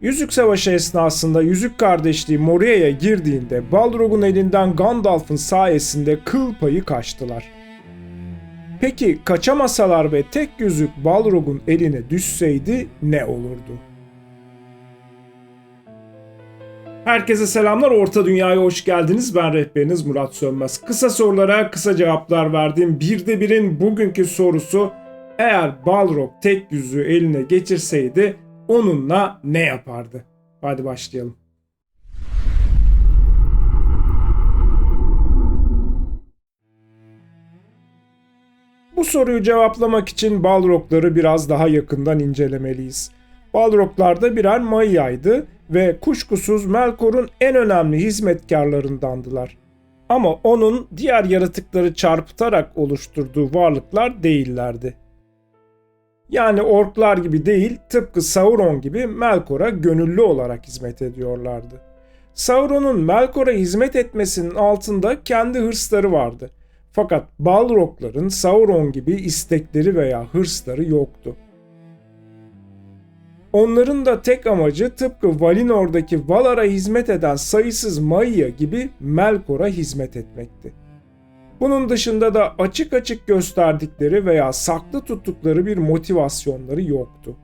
Yüzük Savaşı esnasında Yüzük Kardeşliği Moria'ya girdiğinde Balrog'un elinden Gandalf'ın sayesinde kıl payı kaçtılar. Peki kaçamasalar ve tek yüzük Balrog'un eline düşseydi ne olurdu? Herkese selamlar. Orta Dünya'ya hoş geldiniz. Ben rehberiniz Murat Sönmez. Kısa sorulara kısa cevaplar verdiğim bir de birin bugünkü sorusu eğer Balrog tek yüzüğü eline geçirseydi onunla ne yapardı? Hadi başlayalım. Bu soruyu cevaplamak için Balrogları biraz daha yakından incelemeliyiz. Balroglar da birer Maia'ydı ve kuşkusuz Melkor'un en önemli hizmetkarlarındandılar. Ama onun diğer yaratıkları çarpıtarak oluşturduğu varlıklar değillerdi. Yani orklar gibi değil, tıpkı Sauron gibi Melkor'a gönüllü olarak hizmet ediyorlardı. Sauron'un Melkor'a hizmet etmesinin altında kendi hırsları vardı. Fakat Balrogların Sauron gibi istekleri veya hırsları yoktu. Onların da tek amacı tıpkı Valinor'daki Valar'a hizmet eden sayısız Maia gibi Melkor'a hizmet etmekti. Bunun dışında da açık açık gösterdikleri veya saklı tuttukları bir motivasyonları yoktu.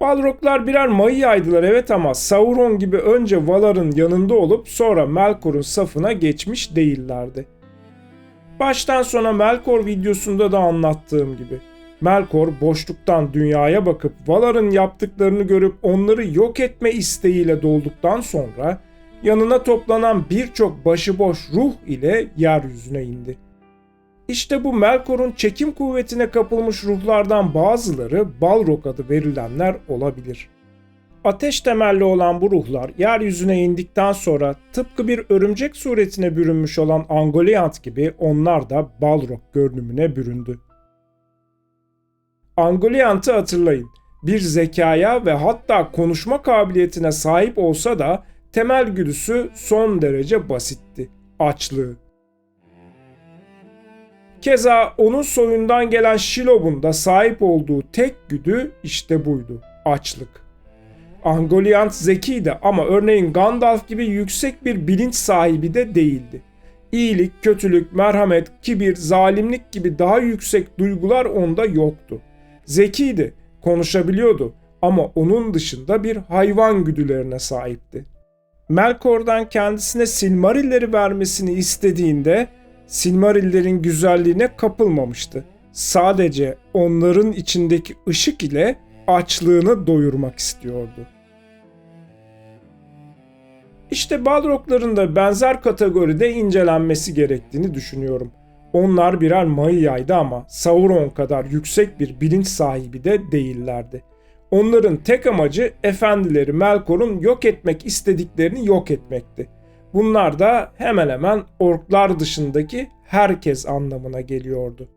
Balroglar birer Maia'ydılar evet ama Sauron gibi önce Valar'ın yanında olup sonra Melkor'un safına geçmiş değillerdi. Baştan sona Melkor videosunda da anlattığım gibi. Melkor boşluktan dünyaya bakıp Valar'ın yaptıklarını görüp onları yok etme isteğiyle dolduktan sonra yanına toplanan birçok başıboş ruh ile yeryüzüne indi. İşte bu Melkor'un çekim kuvvetine kapılmış ruhlardan bazıları Balrog adı verilenler olabilir. Ateş temelli olan bu ruhlar yeryüzüne indikten sonra tıpkı bir örümcek suretine bürünmüş olan Angoliant gibi onlar da Balrog görünümüne büründü. Angoliant'ı hatırlayın. Bir zekaya ve hatta konuşma kabiliyetine sahip olsa da temel güdüsü son derece basitti. Açlığı. Keza onun soyundan gelen Shilob'un da sahip olduğu tek güdü işte buydu. Açlık. Angoliant zekiydi ama örneğin Gandalf gibi yüksek bir bilinç sahibi de değildi. İyilik, kötülük, merhamet, kibir, zalimlik gibi daha yüksek duygular onda yoktu. Zekiydi, konuşabiliyordu ama onun dışında bir hayvan güdülerine sahipti. Melkor'dan kendisine Silmarilleri vermesini istediğinde Silmarillerin güzelliğine kapılmamıştı. Sadece onların içindeki ışık ile açlığını doyurmak istiyordu. İşte Balrogların da benzer kategoride incelenmesi gerektiğini düşünüyorum. Onlar birer Maia'ydı ama Sauron kadar yüksek bir bilinç sahibi de değillerdi. Onların tek amacı efendileri Melkor'un yok etmek istediklerini yok etmekti. Bunlar da hemen hemen orklar dışındaki herkes anlamına geliyordu.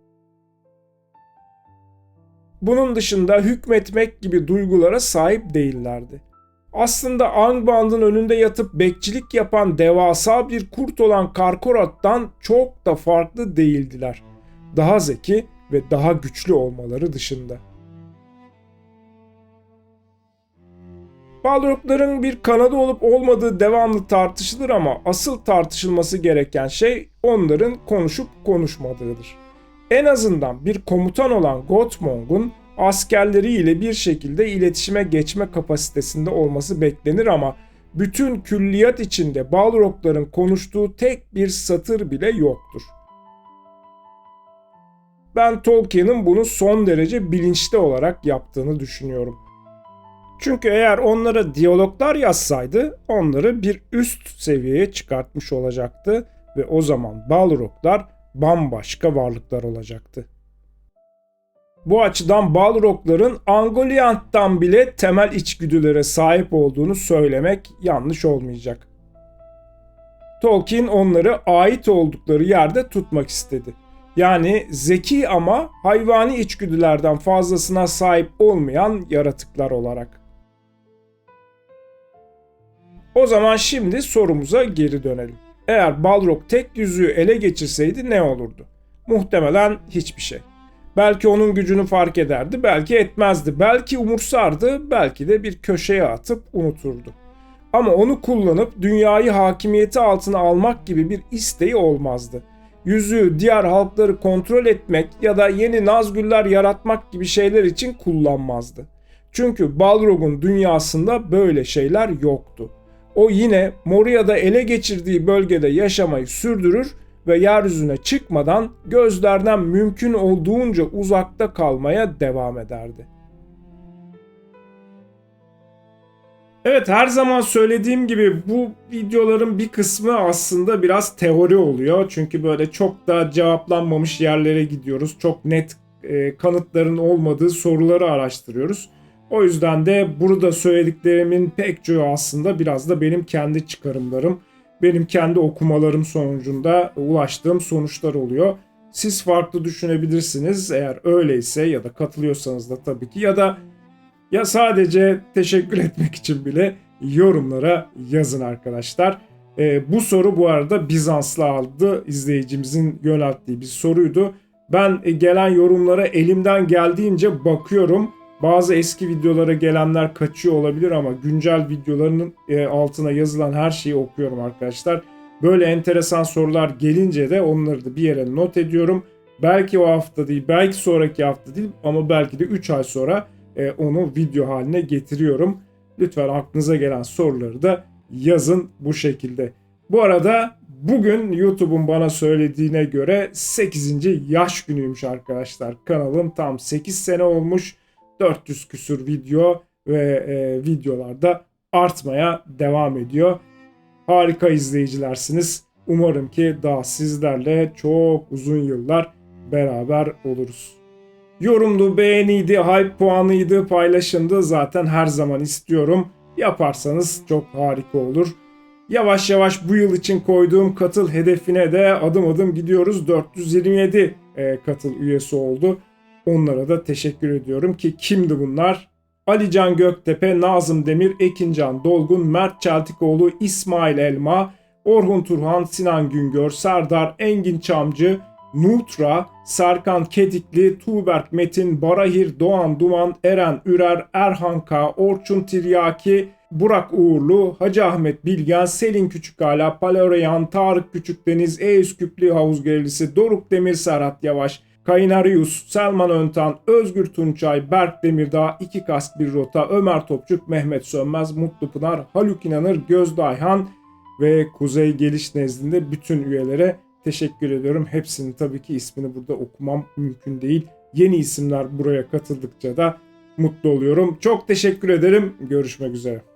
Bunun dışında hükmetmek gibi duygulara sahip değillerdi. Aslında Angband'ın önünde yatıp bekçilik yapan devasa bir kurt olan Karkorat'tan çok da farklı değildiler. Daha zeki ve daha güçlü olmaları dışında. Balrogların bir kanadı olup olmadığı devamlı tartışılır ama asıl tartışılması gereken şey onların konuşup konuşmadığıdır. En azından bir komutan olan Gottmong'un askerleriyle bir şekilde iletişime geçme kapasitesinde olması beklenir ama bütün külliyat içinde Balrogların konuştuğu tek bir satır bile yoktur. Ben Tolkien'in bunu son derece bilinçli olarak yaptığını düşünüyorum. Çünkü eğer onlara diyaloglar yazsaydı onları bir üst seviyeye çıkartmış olacaktı ve o zaman Balroglar bambaşka varlıklar olacaktı. Bu açıdan Balrogların Angoliant'tan bile temel içgüdülere sahip olduğunu söylemek yanlış olmayacak. Tolkien onları ait oldukları yerde tutmak istedi. Yani zeki ama hayvani içgüdülerden fazlasına sahip olmayan yaratıklar olarak. O zaman şimdi sorumuza geri dönelim. Eğer Balrog tek yüzüğü ele geçirseydi ne olurdu? Muhtemelen hiçbir şey. Belki onun gücünü fark ederdi, belki etmezdi. Belki umursardı, belki de bir köşeye atıp unuturdu. Ama onu kullanıp dünyayı hakimiyeti altına almak gibi bir isteği olmazdı. Yüzüğü diğer halkları kontrol etmek ya da yeni Nazgüller yaratmak gibi şeyler için kullanmazdı. Çünkü Balrog'un dünyasında böyle şeyler yoktu. O yine Moria'da ele geçirdiği bölgede yaşamayı sürdürür ve yeryüzüne çıkmadan gözlerden mümkün olduğunca uzakta kalmaya devam ederdi. Evet her zaman söylediğim gibi bu videoların bir kısmı aslında biraz teori oluyor. Çünkü böyle çok da cevaplanmamış yerlere gidiyoruz. Çok net e, kanıtların olmadığı soruları araştırıyoruz. O yüzden de burada söylediklerimin pek çoğu aslında biraz da benim kendi çıkarımlarım, benim kendi okumalarım sonucunda ulaştığım sonuçlar oluyor. Siz farklı düşünebilirsiniz eğer öyleyse ya da katılıyorsanız da tabii ki ya da ya sadece teşekkür etmek için bile yorumlara yazın arkadaşlar. Ee, bu soru bu arada Bizanslı aldı izleyicimizin yönelttiği bir soruydu. Ben e, gelen yorumlara elimden geldiğince bakıyorum. Bazı eski videolara gelenler kaçıyor olabilir ama güncel videolarının e, altına yazılan her şeyi okuyorum arkadaşlar. Böyle enteresan sorular gelince de onları da bir yere not ediyorum. Belki o hafta değil, belki sonraki hafta değil ama belki de 3 ay sonra e, onu video haline getiriyorum. Lütfen aklınıza gelen soruları da yazın bu şekilde. Bu arada bugün YouTube'un bana söylediğine göre 8. yaş günüymüş arkadaşlar. Kanalım tam 8 sene olmuş. 400 küsür video ve e, videolarda artmaya devam ediyor. Harika izleyicilersiniz. Umarım ki daha sizlerle çok uzun yıllar beraber oluruz. Yorumdu, beğeniydi, hype puanıydı, paylaşımdı zaten her zaman istiyorum. Yaparsanız çok harika olur. Yavaş yavaş bu yıl için koyduğum katıl hedefine de adım adım gidiyoruz. 427 e, katıl üyesi oldu. Onlara da teşekkür ediyorum ki kimdi bunlar? Alican Göktepe, Nazım Demir, Ekincan Dolgun, Mert Çeltikoğlu, İsmail Elma, Orhun Turhan, Sinan Güngör, Serdar Engin Çamcı, Nutra, Serkan Kedikli, Tuğberk Metin, Barahir Doğan Duman, Eren Ürer, Erhan K, Orçun Tiryaki, Burak Uğurlu, Hacı Ahmet Bilgen, Selin Küçükala, Paloreyan, Tarık Küçükdeniz, Eüs Küplü Havuz Görevlisi, Doruk Demir, Serhat Yavaş, Kayınarius, Selman Öntan, Özgür Tunçay, Berk Demirdağ, İki Kask Bir Rota, Ömer Topçuk, Mehmet Sönmez, Mutlu Pınar, Haluk İnanır, Gözde Ayhan ve Kuzey Geliş nezdinde bütün üyelere teşekkür ediyorum. Hepsinin tabii ki ismini burada okumam mümkün değil. Yeni isimler buraya katıldıkça da mutlu oluyorum. Çok teşekkür ederim. Görüşmek üzere.